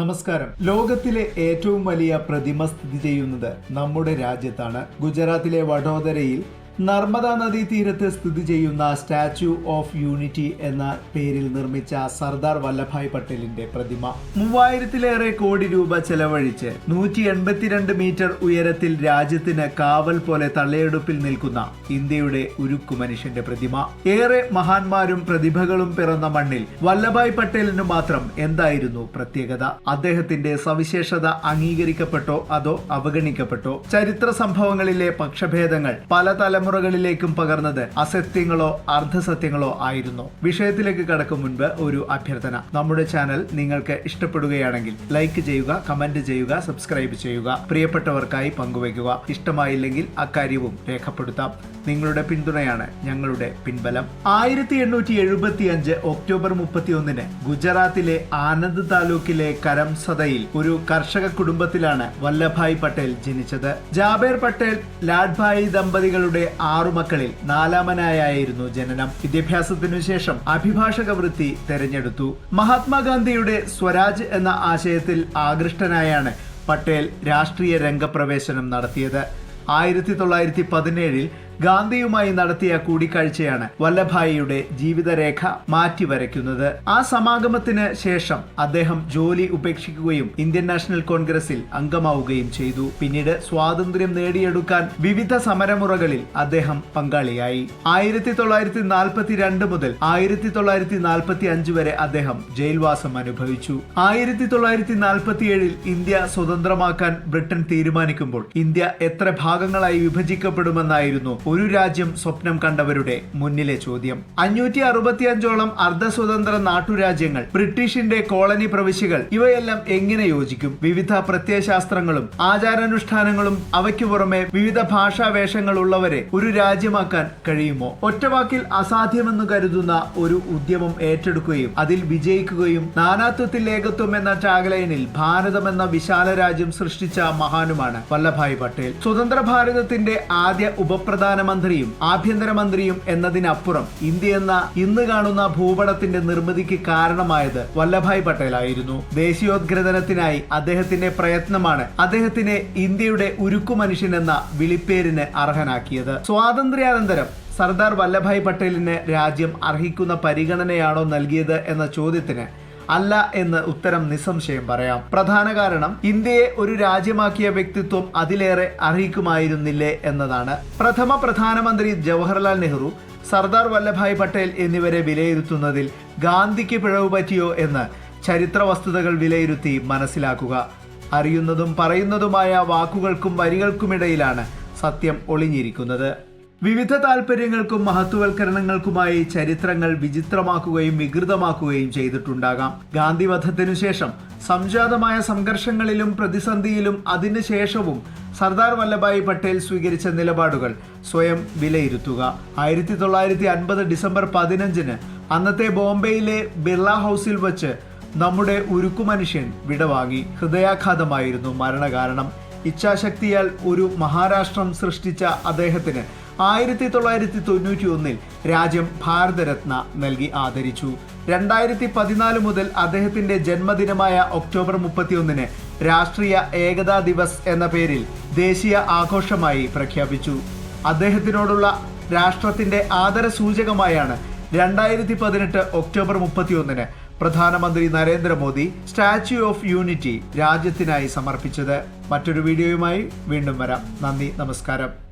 നമസ്കാരം. ലോകത്തിലെ ഏറ്റവും വലിയ പ്രതിമ സ്ഥിതി ചെയ്യുന്നത് നമ്മുടെ രാജ്യത്താണ്. ഗുജറാത്തിലെ വഡോദരയിൽ നർമ്മദ നദീ തീരത്ത് സ്ഥിതി ചെയ്യുന്ന സ്റ്റാച്യു ഓഫ് യൂണിറ്റി എന്ന പേരിൽ നിർമ്മിച്ച സർദാർ വല്ലഭായ് പട്ടേലിന്റെ പ്രതിമ മൂവായിരത്തിലേറെ കോടി രൂപ ചെലവഴിച്ച് നൂറ്റി എൺപത്തിരണ്ട് മീറ്റർ ഉയരത്തിൽ രാജ്യത്തിന് കാവൽ പോലെ തള്ളയെടുപ്പിൽ നിൽക്കുന്ന ഇന്ത്യയുടെ ഉരുക്കു മനുഷ്യന്റെ പ്രതിമ. ഏറെ മഹാന്മാരും പ്രതിഭകളും പിറന്ന മണ്ണിൽ വല്ലഭായ് പട്ടേലിന് മാത്രം എന്തായിരുന്നു പ്രത്യേകത? അദ്ദേഹത്തിന്റെ സവിശേഷത അംഗീകരിക്കപ്പെട്ടോ അതോ അവഗണിക്കപ്പെട്ടോ? ചരിത്ര സംഭവങ്ങളിലെ പക്ഷഭേദങ്ങൾ പല തലമുറകളിലേക്കും പകർന്നത് അസത്യങ്ങളോ അർദ്ധസത്യങ്ങളോ ആയിരുന്നു. വിഷയത്തിലേക്ക് കടക്കും മുൻപ് ഒരു അഭ്യർത്ഥന. നമ്മുടെ ചാനൽ നിങ്ങൾക്ക് ഇഷ്ടപ്പെടുകയാണെങ്കിൽ ലൈക്ക് ചെയ്യുക കമന്റ് ചെയ്യുക സബ്സ്ക്രൈബ് ചെയ്യുക. പ്രിയപ്പെട്ടവർക്കായി പങ്കുവയ്ക്കുക. ഇഷ്ടമായില്ലെങ്കിൽ അക്കാര്യവും രേഖപ്പെടുത്താം. നിങ്ങളുടെ പിന്തുണയാണ് ഞങ്ങളുടെ പിൻബലം. ആയിരത്തി എണ്ണൂറ്റി എഴുപത്തി അഞ്ച് ഒക്ടോബർ മുപ്പത്തി ഒന്നിന് ഗുജറാത്തിലെ ആനന്ദ് താലൂക്കിലെ കരംസദയിൽ ഒരു കർഷക കുടുംബത്തിലാണ് വല്ലഭായ് പട്ടേൽ ജനിച്ചത്. ജാബേർ പട്ടേൽ ലാഡ്ഭായ് ദമ്പതികളുടെ ആറു മക്കളിൽ നാലാമനായായിരുന്നു ജനനം. വിദ്യാഭ്യാസത്തിനു ശേഷം അഭിഭാഷക വൃത്തി തെരഞ്ഞെടുത്തു. മഹാത്മാഗാന്ധിയുടെ സ്വരാജ് എന്ന ആശയത്തിൽ ആകൃഷ്ടനായാണ് പട്ടേൽ രാഷ്ട്രീയ രംഗപ്രവേശനം നടത്തിയത്. ആയിരത്തി തൊള്ളായിരത്തി പതിനേഴിൽ ഗാന്ധിയുമായി നടത്തിയ കൂടിക്കാഴ്ചയാണ് വല്ലഭായിയുടെ ജീവിതരേഖ മാറ്റിവരയ്ക്കുന്നത്. ആ സമാഗമത്തിന് ശേഷം അദ്ദേഹം ജോലി ഉപേക്ഷിക്കുകയും ഇന്ത്യൻ നാഷണൽ കോൺഗ്രസിൽ അംഗമാവുകയും ചെയ്തു. പിന്നീട് സ്വാതന്ത്ര്യം നേടിയെടുക്കാൻ വിവിധ സമരമുറകളിൽ അദ്ദേഹം പങ്കാളിയായി. ആയിരത്തി തൊള്ളായിരത്തി നാൽപ്പത്തി രണ്ട് മുതൽ ആയിരത്തി തൊള്ളായിരത്തി നാൽപ്പത്തി അഞ്ച് വരെ അദ്ദേഹം ജയിൽവാസം അനുഭവിച്ചു. ആയിരത്തി തൊള്ളായിരത്തി നാൽപ്പത്തിയേഴിൽ ഇന്ത്യ സ്വതന്ത്രമാക്കാൻ ബ്രിട്ടൻ തീരുമാനിക്കുമ്പോൾ ഇന്ത്യ എത്ര ഭാഗങ്ങളായി വിഭജിക്കപ്പെടുമെന്നായിരുന്നു ഒരു രാജ്യം സ്വപ്നം കണ്ടവരുടെ മുന്നിലെ ചോദ്യം. അഞ്ഞൂറ്റി അറുപത്തിയഞ്ചോളം അർദ്ധസ്വതന്ത്ര നാട്ടുരാജ്യങ്ങൾ ബ്രിട്ടീഷിന്റെ കോളനി പ്രവിശ്യകൾ ഇവയെല്ലാം എങ്ങനെ യോജിക്കും? വിവിധ പ്രത്യയശാസ്ത്രങ്ങളും ആചാരാനുഷ്ഠാനങ്ങളും അവയ്ക്കു പുറമെ വിവിധ ഭാഷാ വേഷങ്ങൾ ഉള്ളവരെ ഒരു രാജ്യമാക്കാൻ കഴിയുമോ? ഒറ്റവാക്കിൽ അസാധ്യമെന്ന് കരുതുന്ന ഒരു ഉദ്യമം ഏറ്റെടുക്കുകയും അതിൽ വിജയിക്കുകയും നാനാത്വത്തിൽ ഏകത്വം എന്ന ടാഗ്ലൈനിൽ ഭാരതം എന്ന വിശാല രാജ്യം സൃഷ്ടിച്ച മഹാനുമാണ് വല്ലഭായ് പട്ടേൽ. സ്വതന്ത്ര ഭാരതത്തിന്റെ ആദ്യ ഉപപ്രധാനമന്ത്രിയും ആഭ്യന്തരമന്ത്രിയും എന്നതിനപ്പുറം ഇന്ത്യ എന്ന ഇന്ന് കാണുന്ന ഭൂപടത്തിന്റെ നിർമ്മിതിക്ക് കാരണമായത് വല്ലഭായ് പട്ടേലായിരുന്നു. ദേശീയോദ്ഗ്രഥനത്തിനായി അദ്ദേഹത്തിന്റെ പ്രയത്നമാണ് അദ്ദേഹത്തിനെ ഇന്ത്യയുടെ ഉരുക്കു മനുഷ്യൻ എന്ന വിളിപ്പേരിന് അർഹനാക്കിയത്. സ്വാതന്ത്ര്യാനന്തരം സർദാർ വല്ലഭായ് പട്ടേലിന് രാജ്യം അർഹിക്കുന്ന പരിഗണനയാണോ നൽകിയത് എന്ന ചോദ്യത്തിന് അല്ല എന്ന് ഉത്തരം നിസ്സംശയം പറയാം. പ്രധാന കാരണം ഇന്ത്യയെ ഒരു രാജ്യമാക്കിയ വ്യക്തിത്വം അതിലേറെ അറിയിക്കുമായിരുന്നില്ലേ എന്നതാണ്. പ്രഥമ പ്രധാനമന്ത്രി ജവഹർലാൽ നെഹ്റു സർദാർ വല്ലഭായ് പട്ടേൽ എന്നിവരെ വിലയിരുത്തുന്നതിൽ ഗാന്ധിക്ക് പിഴവ് പറ്റിയോ എന്ന് ചരിത്ര വസ്തുതകൾ വിലയിരുത്തി മനസ്സിലാക്കുക. അറിയുന്നതും പറയുന്നതുമായ വാക്കുകൾക്കും വരികൾക്കുമിടയിലാണ് സത്യം ഒളിഞ്ഞിരിക്കുന്നത്. വിവിധ താല്പര്യങ്ങൾക്കും മഹത്വവൽക്കരണങ്ങൾക്കുമായി ചരിത്രങ്ങൾ വിചിത്രമാക്കുകയും വികൃതമാക്കുകയും ചെയ്തിട്ടുണ്ടാകാം. ഗാന്ധി വധത്തിനു ശേഷം സംജാതമായ സംഘർഷങ്ങളിലും പ്രതിസന്ധിയിലും അതിനുശേഷവും സർദാർ വല്ലഭായ് പട്ടേൽ സ്വീകരിച്ച നിലപാടുകൾ സ്വയം വിലയിരുത്തുക. ആയിരത്തി തൊള്ളായിരത്തി അൻപത് ഡിസംബർ പതിനഞ്ചിന് അന്നത്തെ ബോംബെയിലെ ബിർള ഹൗസിൽ വച്ച് നമ്മുടെ ഉരുക്കു മനുഷ്യൻ വിടവാങ്ങി. ഹൃദയാഘാതമായിരുന്നു മരണകാരണം. ഇച്ഛാശക്തിയാൽ ഒരു മഹാരാഷ്ട്രം സൃഷ്ടിച്ച അദ്ദേഹത്തിന് ആയിരത്തി തൊള്ളായിരത്തി തൊണ്ണൂറ്റി ഒന്നിൽ രാജ്യം ഭാരതരത്ന നൽകി ആദരിച്ചു. രണ്ടായിരത്തി പതിനാല് മുതൽ അദ്ദേഹത്തിന്റെ ജന്മദിനമായ ഒക്ടോബർ മുപ്പത്തിയൊന്നിന് രാഷ്ട്രീയ ഏകതാ ദിവസ് എന്ന പേരിൽ ദേശീയ ആഘോഷമായി പ്രഖ്യാപിച്ചു. അദ്ദേഹത്തിനോടുള്ള രാഷ്ട്രത്തിന്റെ ആദര സൂചകമായാണ് രണ്ടായിരത്തി പതിനെട്ട് ഒക്ടോബർ മുപ്പത്തിയൊന്നിന് പ്രധാനമന്ത്രി നരേന്ദ്രമോദി സ്റ്റാച്യു ഓഫ് യൂണിറ്റി രാജ്യത്തിനായി സമർപ്പിച്ചത്. മറ്റൊരു വീഡിയോയുമായി വീണ്ടും വരാം. നന്ദി നമസ്കാരം.